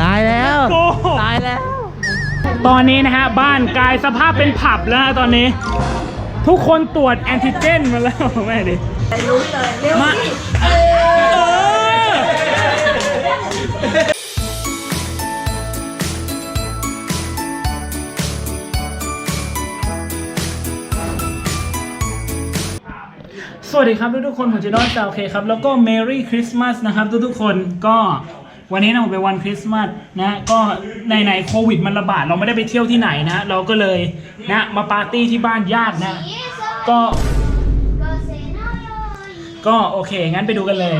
ตายแล้วโอ้ตายแล้ว ตอนนี้นะฮะ บ้านกลายสภาพเป็นผับแล้วฮะตอนนี้ ทุกคนตรวจแอนติเจนมาแล้ว แม่ดิรู้เลยเร็วมาเออสวัสดีครับทุกๆคนผมจะดอนจาโอเคครับ แล้วก็ Merry Christmas นะครับทุกๆคนก็ วันนี้นะผมเป็นวันคริสต์มาสนะก็ในในโควิดมันระบาดเราไม่ได้ไปเที่ยวที่ไหนนะ เราก็เลยนะมาปาร์ตี้ที่บ้านญาตินะ ก็ ก็โอเค งั้นไปดูกันเลย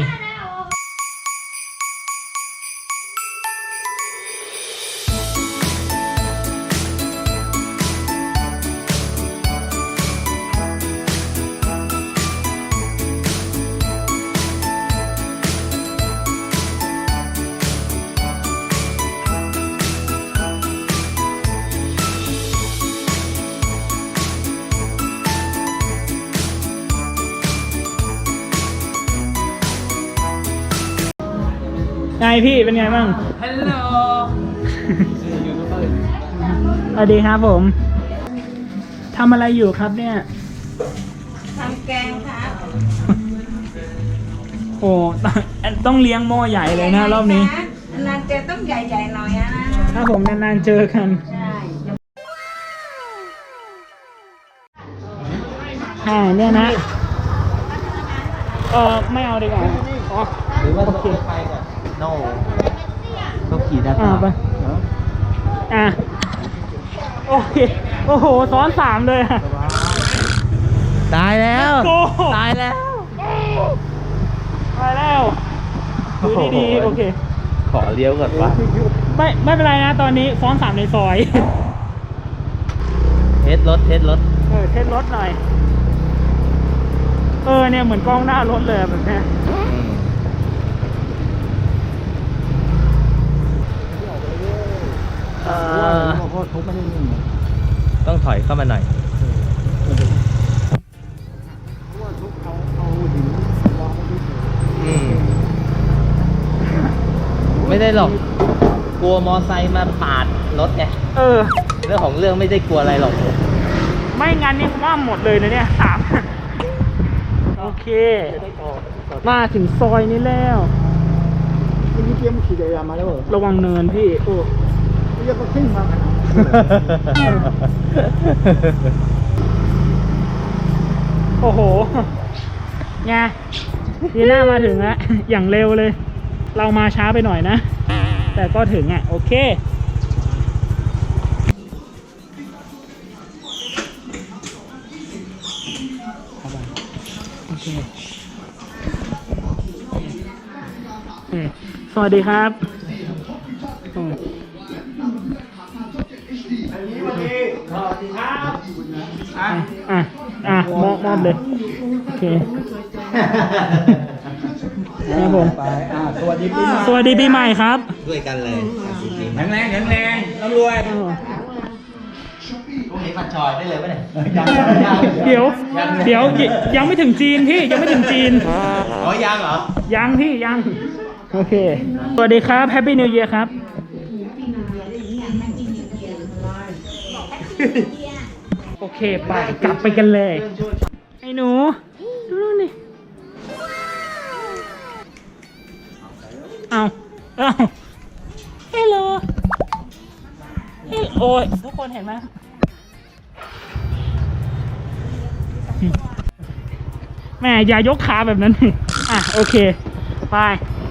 พี่เป็นไงบ้างฮัลโหลสวัสดีครับผมทำอะไรอยู่ครับเนี่ยทำแกงครับโอ้ต้องต้องเลี้ยงหม้อใหญ่เลยนะรอบนี้นานๆเจอต้องใหญ่ๆหน่อยอะนะถ้าผมนานๆเจอกันใช่อ่าเนี่ยนะเออไม่เอาดีกว่าอ๋อหรือว่าต้องไปก่อน โน่ต้องขี่ด้านอ่าไป อะโอเคโอ้โหซ้อนสามเลยอะ ตายแล้วโอ้ตายแล้ว ไปแล้วดูดีๆโอเค ขอเลี้ยวก่อนวะไม่ไม่เป็นไรนะตอนนี้ซ้อนสามในซอย เทสรถเทสรถเออเทสรถหน่อย เออเนี่ยเหมือนกล้องหน้ารถเลยอะแบบเนี้ย เออต้องถอยเข้ามาหน่อยอืม ไม่ได้หรอก กลัวมอไซค์มาปาดรถไง เออ เรื่องของเรื่องไม่ได้กลัวอะไรหรอก ไม่งั้นนี่คว่ำหมดเลยนะเนี่ยสาม โอเค มาถึงซอยนี้แล้วนี่เตรียมขี่จักรยานมาแล้วเหรอระวังเนินพี่ โอ้ เรียกว่าขึ้นมาขนาดโอ้โหไงยีน่ามาถึงแล้วอย่างเร็วเลย เรามาช้าไปหน่อยนะ แต่ก็ถึงอะ โอเคสวัสดีครับ อะอะอะมอบมอบเลยโอเคครับผมไปอ่าสวัสดีปีใหม่สวัสดีปีใหม่ครับด้วยกันเลยแข็งแรงแข็งแรงร่ำรวยพรุ่งนี้ปัดชอยได้เลยปะเนี่ยยังยังเดี๋ยวเดี๋ยวยิยังไม่ถึงจีนพี่ยังไม่ถึงจีนอ๋อยังเหรอยังพี่ยังโอเค สวัสดีครับแฮปปี้นิวเยียร์ครับ โอเค ไป กลับไปกันเลย ไอ้หนู ดูนู่นนี่เอาเอาเฮลโลเฮลโอ้ยทุกคนเห็นไหมแม่อย่ายกขาแบบนั้น อะ โอเค ไป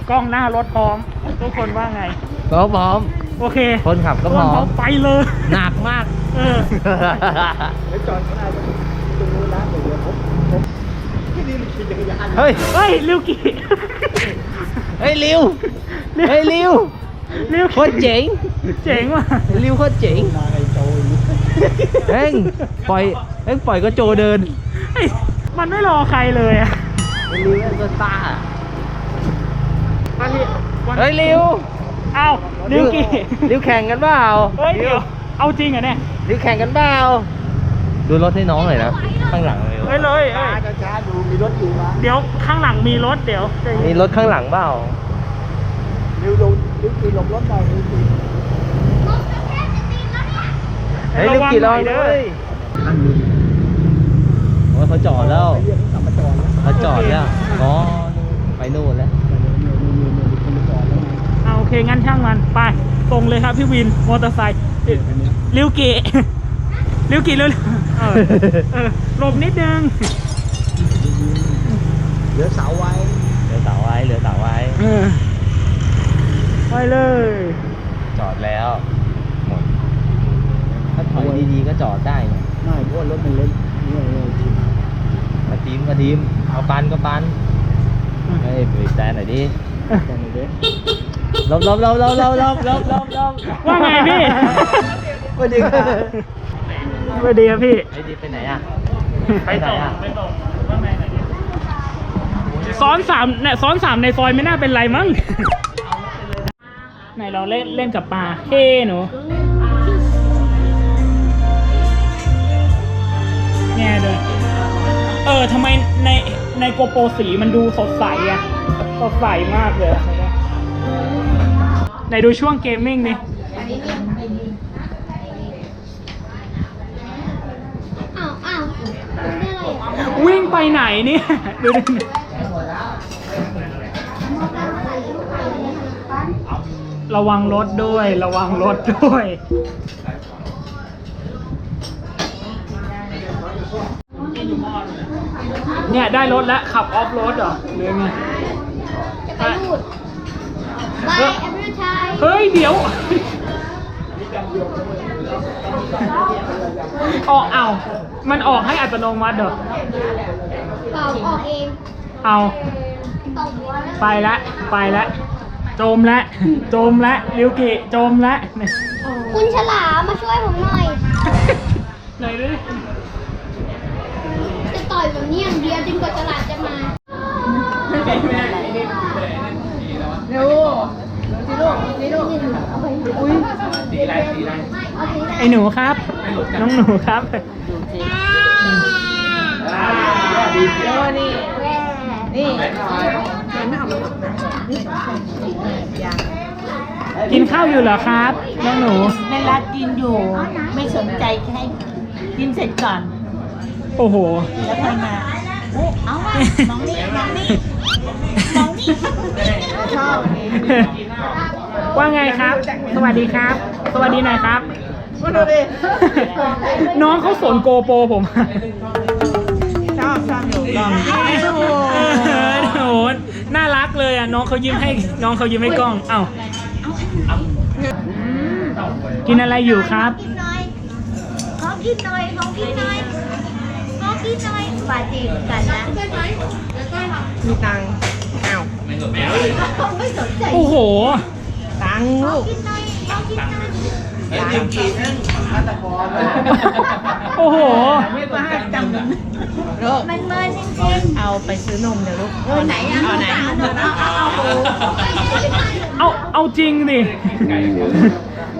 กล้องหน้ารถพร้อม ทุกคนว่าไงพร้อมพร้อม โอเค คนขับก็พร้อม ไปเลย หนักมาก เออไปจอดข้างในตรงนู้นนะเดี๋ยวผมผมที่นี่ขี่จักรยานเฮ้ย เฮ้ยลิวกี้เฮ้ยริวเฮ้ยริวลิวโคตรเจ๋งเจ๋งว่ะริวโคตรเจ๋งมาไอ้โจยเฮ้ยปล่อยเฮ้ยปล่อยก็โจเดินเฮ้ยมันไม่รอใครเลยอะริวก็ซ่าวันนี้วันเฮ้ยริวเอ้าลิวกี้ริวแข่งกันเปล่าเฮ้ยเดี๋ยว เอาจริงเหรอเนี่ยริวแข่งกันเปล่าดูรถให้น้องหน่อยนะข้างหลังเลยเฮ้ยเลยเอ้ช้ายช้าๆดูมีรถอยู่นะเดี๋ยวข้างหลังมีรถเดี๋ยวใจมีเย็นรถข้างหลังเปล่าเร็วลงลิวกีหลบรถหน่อยลิวกีเฮ้ยลูกกี่รอบเลยอันนี้โอ้ยเขาจอดแล้วไปเรียกเขากลับมาจอดแล้วเขาจอดแล้วอ๋อไปนู่นแล้วเนี่ยเนี่ยเนี่ยเนี่ยคนมาจอดแล้วไงเอาโอเคงั้นช่างมันไปตรงเลยครับพี่วินมอเตอร์ไซค์ อันเนี้ยลิวกิลิวกิเร็วๆเออเออหลบนิดนึง เหลือเสาไว้ เหลือเสาไว้ เหลือเสาไว้ เออไปเลย จอดแล้ว หมด ถ้าถอยดีๆก็จอดได้ไงไม่เพราะว่ารถมันเล็กเนี่ยเนี่ยชิมมาทีมมาทีม เอาปันก็ปันเฮ้ยบีบแต่หน่อยดิแต่ในเด็ก ลบลบลบลบลบลบลบลบลบว่าไงพี่ สวัสดีครับสวัสดีครับพี่ไอ้ดิไปไหนอะ ไปต่อไปต่อว่าไงไหนดิซ้อนสามเนี่ยซ้อนสามในซอยไม่น่าเป็นไรมั้งไหนเราเล่นเล่นกับปลาเฮ้หนูแง่เลยเออทำไมในในโกโปรสีมันดูสดใสอะสดใสมากเลยอะ ไหนดูช่วงเกมมิ่งดิอ้าวอ้าวนี่อะไรอะวิ่งไปไหนเนี่ยดูดิระวังรถด้วย ระวังรถด้วย เนี่ย ได้รถแล้ว ขับออฟโรดเหรอหรือไงจะไปรูดบายแอป เปิลชัยเฮ้ยเดี๋ยวออกเอามันออกให้อัตโนมัติเหรอเปล่าออกเองเอาตกหัวแล้วไปละไปละจมละจมละริวกิจมละเนี่ยคุณฉลามมาช่วยผมหน่อยไหนดิจะต่อยแบบนี้อย่างเดียวจนกว่าฉลามจะมา เร็ว สิลูกสิลูกอุ้ยสีอะไรสีอะไรเอาสีอะไรไอหนูครับ น้องหนูครับเร็วนี่นี่กินข้าวอยู่เหรอครับน้องหนูในรักกินอยู่ ไม่สนใจให้กินเสร็จก่อน โอ้โหแล้วค่อยมาโอ้เอามาน้องนี่น้องนี่น้องนี่ชอบอันนี้ ว่าไงครับ สวัสดีครับ สวัสดีหน่อยครับมาดูดิน้องเขาสนโกโปรผมชอบชอบอยู่กล่องเออโอ้โหน่ารักเลยอะน้องเขายิ้มให้ น้องเขายิ้มให้กล้อง เอ้ากินอะไรอยู่ครับกินหน่อยขอกินหน่อยขอกินหน่อยขอกินหน่อยบาจีเหมือนกันนะมีตังค์อ้าวไม่สนใจโอ้โห ตังค์ขอลูกกินหน่อยขอกินหน่อยตังค์โอ้โห ไม่ว่าจำลูกมันเมินจริงเอาไปซื้อนมเดี๋ยวลูกๆเออไหนอะเอาไหน เอาเอาเอาเอาเอาเอาจริงดิ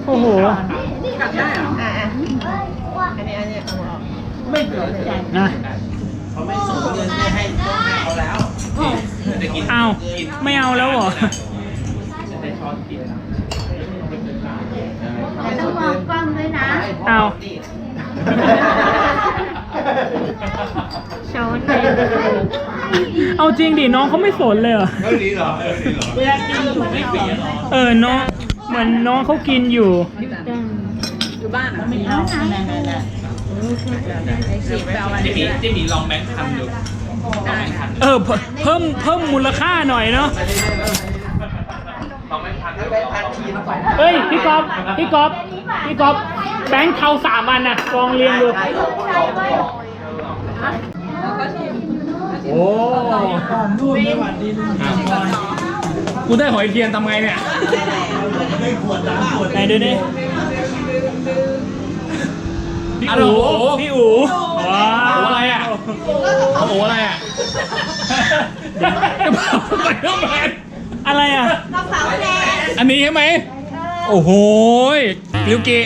โอ้โห กลับได้เหรออ่าอันนี้อันนี้เอาออกไม่สนใจนะเอาไม่เอาแล้วเหรอ แต่ต้องมองกล้องด้วยนะ เอา โชว์เลยเอาจริงดิน้องเขาไม่สนเลยเหรอเวลากินอยู่ไม่สนเออน้องเหมือนน้องเขากินอยู่ อยู่บ้านอะไม่เอานั่นนั่นนั่นสิบแปดวันเจหมีนี้เจหมีลองแบงค์พันดู เออเพิ่มเพิ่มมูลค่าหน่อยเนาะลองแบงค์พัน เฮ้ยพี่ก๊อฟพี่ก๊อฟพี่ก๊อฟแบงค์เทาสามอันน่ะลองเรียงดูโอ้กูได้หอยเทียนทำไงเนี่ยไหนดูดิพี่อะโหลอู๋พี่อู๋ว้าโอ้วอะไรอะโอ้โหอะไรอะกระเป๋าไปน้ำมัน อะไรอะอันนี้ใช่ไหม โอ้โหลิวกิ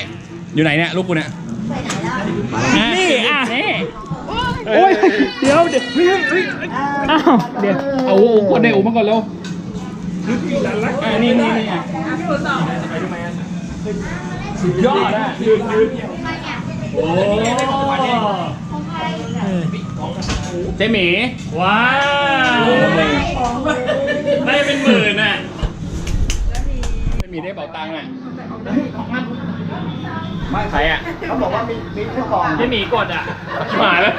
อยู่ไหนเนี่ยลูกกูเนี่ยนี่อะโอ้ยเดี๋ยวเดี๋ยวเฮ้ยเฮ้ยอ้าวเดี๋ยวเอาโอ้กดในอูมาก่อนเร็วอ่านี่นี่นี่อะสุดยอดอะยืนยืนโอ้ เจหมีว้าวได้เป็นหมื่นอะเจหมีได้เป๋าตังค์อะใครอะเขาบอกว่ามีมีเจ้าของเจหมีกดอะชิบหายแล้ว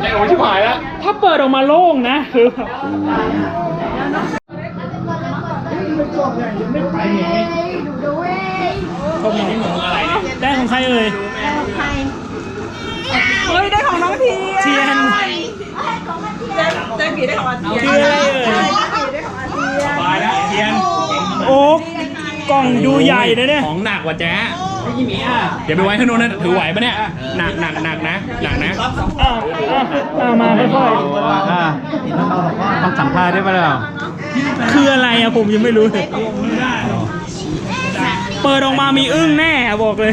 ไอ้โอ้ชิบหายแล้ว ถ้าเปิดออกมาโล่งนะคือแบบเขามีนี่เหมือนอะไรเนี่ยได้ของใครเอ่ย เฮ้ยได้ของน้องทีเทียนได้กี่ได้ของอาเทียนคืออะไรเอ่ยได้ของอาเทียนสบายแล้วเทียนโอ๊กกล่องดูใหญ่นะเนี่ย ของหนักกว่าแจ๊ะเดี๋ยวไปไว้ข้างโน้นนะถือไหวปะเนี่ยหนักหนักหนักนะหนักนะอ้าวอ้าวอ้าวมาค่อยต้องสัมภาษณ์ได้ปะล่ะๆคืออะไรอะผมยังไม่รู้เลยเปิดออกมามีอึ้งแน่อะบอกเลย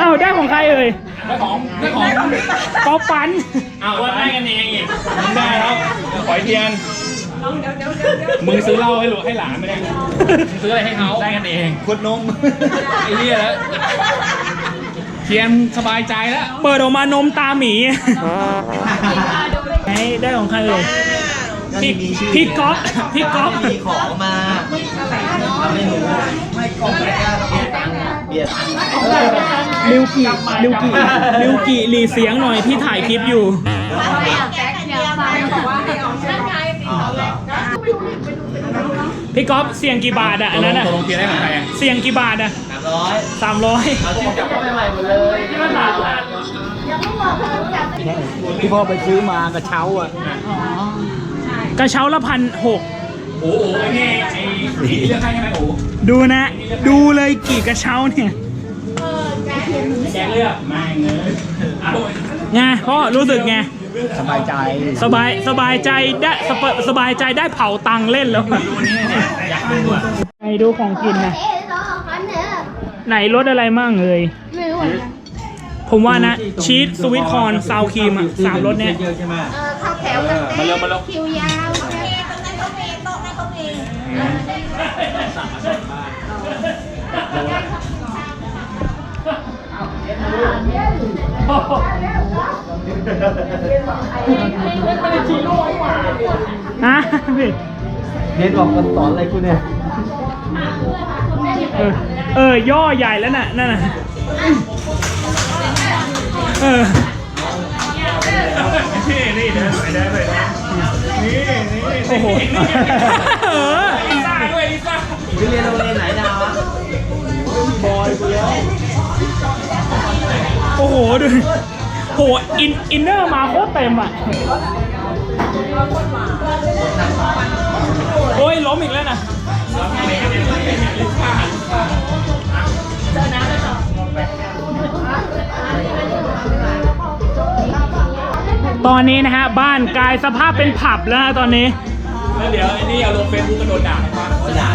อ้าวได้ของใครเอ่ยได้ของได้ของป๊อปปันอ้าวว่าได้กันเองอีกมึงได้แล้วขอยเทียนมึงซื้อเหล้าให้หลูกให้หลานไม่ได้มึงซื้ออะไรให้เขาได้กันเองขวดนมไอ้เหี้ยแล้วเทียนสบายใจแล้ว เปิดออกมานมตาหมีไหนได้ของใครเอ่ยพี่พี่ก๊อฟพี่ก๊อฟมีของมา ลิวกิลิวกิลิวกิหลีเสียงหน่อยพี่ถ่ายคลิปอยู่ พี่ก๊อฟเสียงกี่บาทอะอันนั้นอะตกลงเทียนได้ของใครอะเสียงกี่บาทอะสามร้อยสามร้อยเอาชิ้นจับเข้าไปใหม่หมดเลยที่พ่อไปซื้อมากระเช้าอะกระเช้าละพันหกโอ้โหไอ้นี่ไอ้นี่เลือกให้ใช่ไหมโอ้ดูนะ ดูเลยกี่กระเช้าเนี่ย แกเลือกไม่เงินเอาไงพ่อรู้สึกไง สบายใจสบายสบายใจได้สบสบายใจได้เผาตังค์เล่นแล้วอะดูนี่เนี่ยอยากดูอะไหนดูของกินนะเอ๊ะรอกันเนอะไหนรสอะไรมั่งเอ่ยไม่รู้เหมือนกันผมว่านะ ชีสสวิตคอร์นซาวครีมอะสามรสเนี่ยเยอะใช่ไหมเออเข้าแถวกันมาเร็วมาเร็วคิวยาวต รงนั้นเขามีโต๊ะนั้นเขามีฮะพี่เน็ตบอกกันสอนอะไรคุณเนี่ย เออเออย่อใหญ่แล้วน่ะ นั่นน่ะ เออ นี่นี่เดินไปได้ไปได้นี่นี่โอ้โหเออลิซ่าด้วยลิซ่าไปเรียนโรงเรียนไหนดาวะ โอ้โหดูโหอินอินเนอร์มาโคตรเต็มอะโอ้ยล้มอีกแล้วนะตอนนี้นะฮะ บ้านกลายสภาพเป็นผับแล้วนะตอนนี้ แล้วเดี๋ยวไอ้นี่เอาลงเฟซบุ๊กกระโดดด่าให้ฟังด่า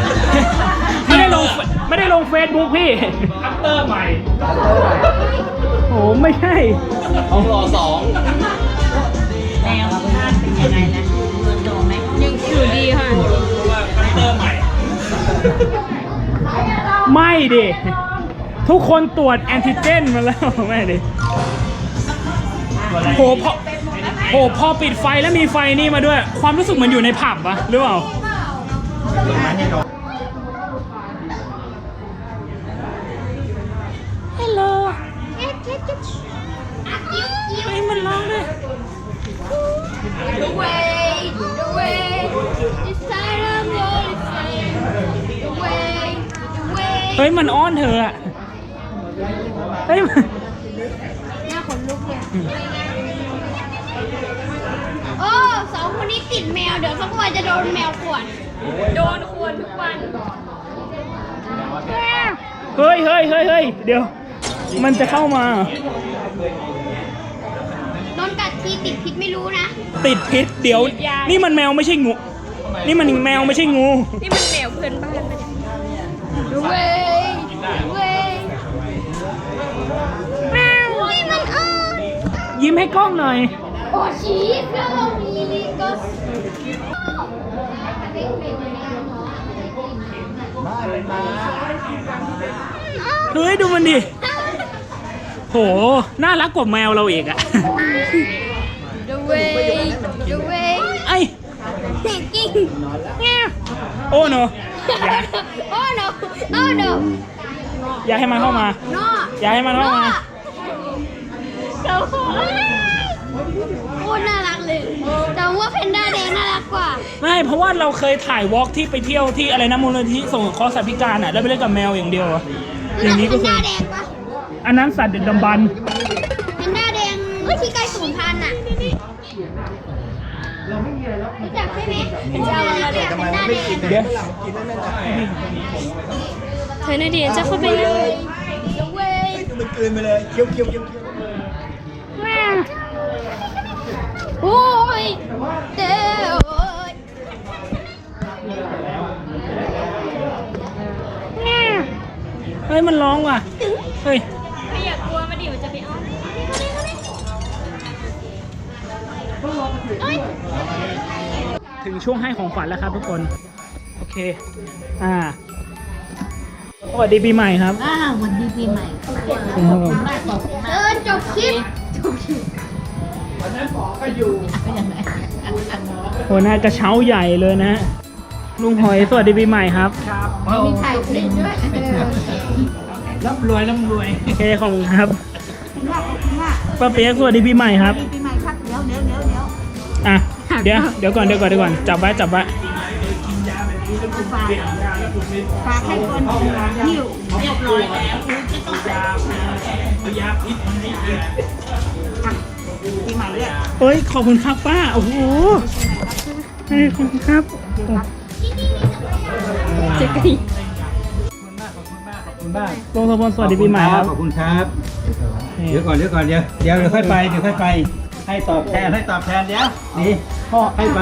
ไม่ได้ลงไม่ได้ลงเฟซบุ๊กพี่คัตเตอร์ใหม่ โอ้ไม่ใช่ห้องรอสองอยู่ดีค่ะรู้ว่าคัตเตอร์ใหม่ ไม่ดิ ทุกคนตรวจแอนติเจนมาแล้วไม่ดิโหพอโหพอปิดไฟแล้วมีไฟนี่มาด้วย ความรู้สึกเหมือนอยู่ในผับอะหรือเปล่า ฮ้ยมันอ้อนเธออะเฮ้ยมันหน้าขนลุกเลยโอ้สองคนนี้ติดแมว เดี๋ยวสักวันจะโดนแมวขวน โดนขวนทุกวันเฮ้ยเฮ้ยเฮ้ยเฮ้ยเดี๋ยว มันจะเข้ามาโดนกัดทีติดพิษไม่รู้นะติดพิษเดี๋ยว นี่มันแมวไม่ใช่งู นี่มันแมวไม่ใช่งู นี่มันแมวเพื่อนบ้านปะเนี่ย The way, the way แมว อุ้ยมันอ้อนยิ้มให้กล้องหน่อย โอชีสก็มีลิโกสเฮ้ยดูมันดิ โห น่ารักกว่าแมวเราอีกอะ The way The way ไอ้ thinking โอ้โน Oh no Oh no อย่าให้มันเข้ามา No อย่าให้มันเข้ามาเจ้าของโคตรน่ารักเลยแต่ว่าเพนด้าแดงน่ารักกว่า ไม่เพราะว่าเราเคยถ่ายวอล์กที่ไปเที่ยวที่อะไรนะมูลนิธิส่งเคราะห์สัตว์พิการอะแล้วไปเล่นกับแมวอย่างเดียวอะอย่างนี้เพก็นเคด้ายแดงปะอันนั้นสัตว์เด็ดดำบรรพ์เพนด้าแดงเฮ้ยที่ใกล้สูญพันธุ์อะรู้จักใช่ไหมเป็นชาวนาเดียเพนด้าแดง เดี๋ยว เธอนาเดียจะเข้าไปเลย The way มันกลืนไปเลยเคี้ยวเคี้ยวเคี้ยวโอ้ยเด้อโอ้ยเฮ้ยมันร้องว่ะ เฮ้ยไม่อยากกลัวมาดิวจะไปเอาเอ้ยถึงช่วงให้ของขวัญแล้วครับทุกคน โอเค อ่า สวัสดีปีใหม่ครับ อ้าววันดีปีใหม่ครับผมเออจบคลิปโหน่ากระเช้าใหญ่เลยนะฮะลุงหอยสวัสดีปีใหม่ครับมีถ่ายคลิปด้วยร่ำรวยร่ำรวยโอเคขอบคุณครับป้าเปียกสวัสดีปีใหม่ครับปีใหม่ครับเดี๋ยวเดี๋ยวเดี๋ยวเดี๋ยวอะเดี๋ยวเดี๋ยวก่อนเดี๋ยวก่อนเดี๋ยวก่อนจับไว้จับไว้ฝาก ฝากให้คนหิวเรียบร้อยแล้วปีใหม่ด้วยเฮ้ยขอบคุณครับป้าโอ้โหเฮ้ยขอบคุณครับเจ๊ไก่ขอบคุณมากลงสมบูรณ์สวัสดีปีใหม่ครับขอบคุณครับนี่เดี๋ยวก่อนเดี๋ยวก่อนเดี๋ยวเดี๋ยวเดี๋ยวค่อยไปเดี๋ยวค่อยไป ให้ตอบแทนให้ตอบแทนเดี๋ยวนี่พ่อให้ไป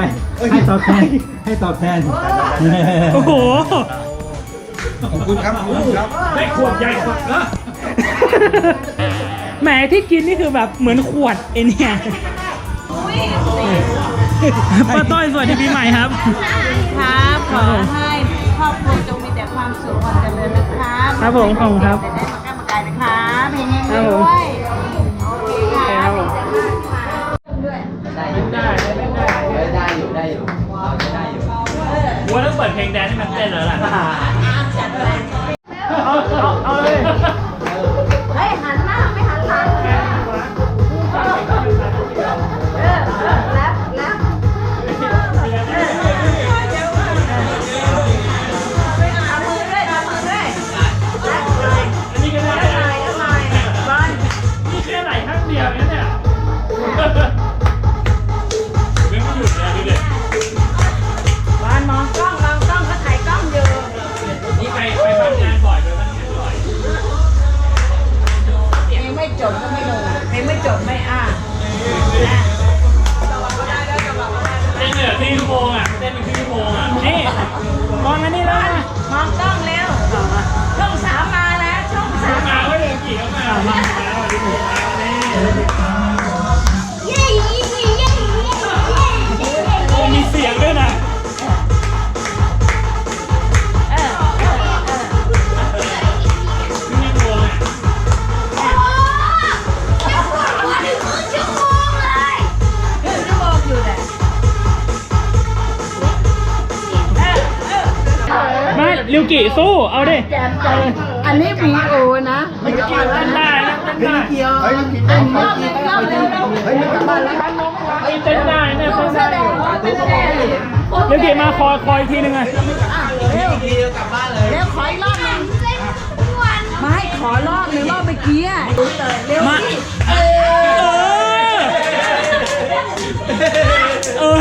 ให้ตอบแทนให้ตอบแทนโอ้โห ขอบคุณครับขอบคุณครับได้ขวดใหญ่ขวดละแหมที่กินนี่คือแบบเหมือนขวดไอเนี่ยป้าต้อยสวัสดีปีใหม่ครับ ครับขอให้ครอบครัวจงมีแต่ความสุขความเจริญนะครับครับผมขอบคุณครับได้มาแก้มาไกลนะครับเพลงนี้ครับผมด้วยโอเคครับได้อยู่ได้ได้ได้อยู่ได้อยู่เราจะได้อยู่ว่าต้องเปิดเพลงแดนซ์ให้มันเต้นแล้วล่ะ จบก็ไม่ลงเพลงไม่จบไม่อ่านเต้นเนี่ยครึ่งชั่วโมงอะเต้นเป็นครึ่งชั่วโมงอะนี่มองอันนี้แล้วนะมองกล้องเร็วช่องสามมาแล้วช่องสามมาไม่ถึงกี่แล้วมามาแล้ววัน ลิวกิสู้ เอาดิอันนี้วีโอนะเต้นได้นะเต้นได้เดียวอันนี้กล้องเร็วเร็วเฮ้ยมันกลับบ้านแล้วเต้นได้เนี่ยเต้นแสได้ดงว่าเป็นแน่ลิวกิมาคอยคอยอีกทีนึงอะเร็วเร็วขออีกรอบหนึงเล่นทุกวันไม่ขอรอบหนึงรอบเมื่อกี้อะเร็วมาสิเออเออ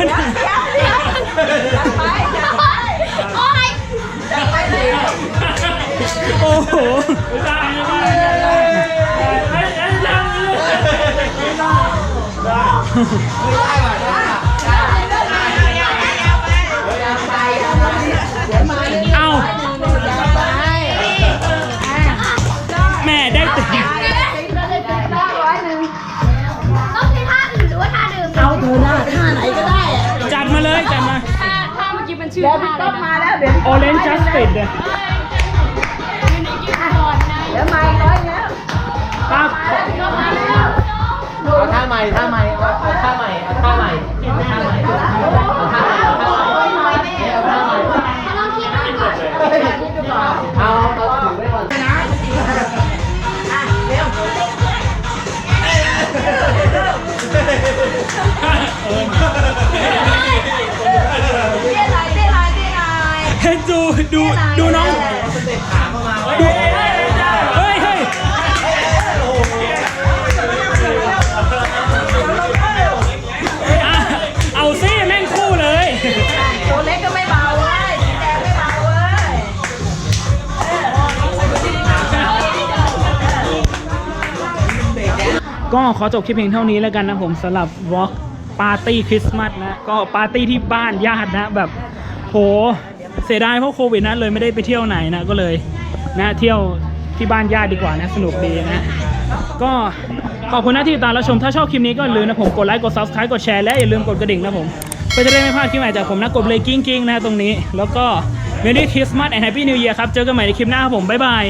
โอ้โหได้ได้ได้ได้ได้ได้ไอาแม่ได้ติดเอาไธอได้าท่าไหนก็ได้จัดมาเลยจัดมา แล้วพี่ต้องมาแล้วเดี๋ยว Orange Justice ม่ท่าใหม่เอาเอาท่าใหม่เอาท่าใหม่เอาท่าใหม่เอาท่าใหม่เอาท่าใหม่เอาท่าใหม่เอาท่าใหม่เขาลองคิดดูก่อนเอาเอาถือไว้ก่อนเตี้ยลายเตี้ยลายเตี้ยลายเฮ้ยดูดูดูน้องขาเข้ามาดู ก็ขอจบคลิปเพียงเท่านี้แล้วกันนะผมสำหรับวอล์กปาร์ตี้คริสต์มาสนะก็ปาร์ตี้ที่บ้านญาตินะแบบโหเสียดายเพราะโควิดนะเลยไม่ได้ไปเที่ยวไหนนะก็เลยนะเที่ยวที่บ้านญาติดีกว่านะสนุกดีนะ ก็ขอบคุณนะที่ติดตามรับชมถ้าชอบคลิปนี้ก็อย่าลืมนะผมกดไลค์กด subscribe กดแชร์และอย่าลืมกดกระดิ่งนะผมเพื่อจะได้ไม่พลาดคลิปใหม่จากผมนะกดเลยกิ้งกิ้งๆนะตรงนี้ แล้วก็ Merry Christmas and Happy New Year ครับเจอกันใหม่ในคลิปหน้าครับผมบ๊ายบาย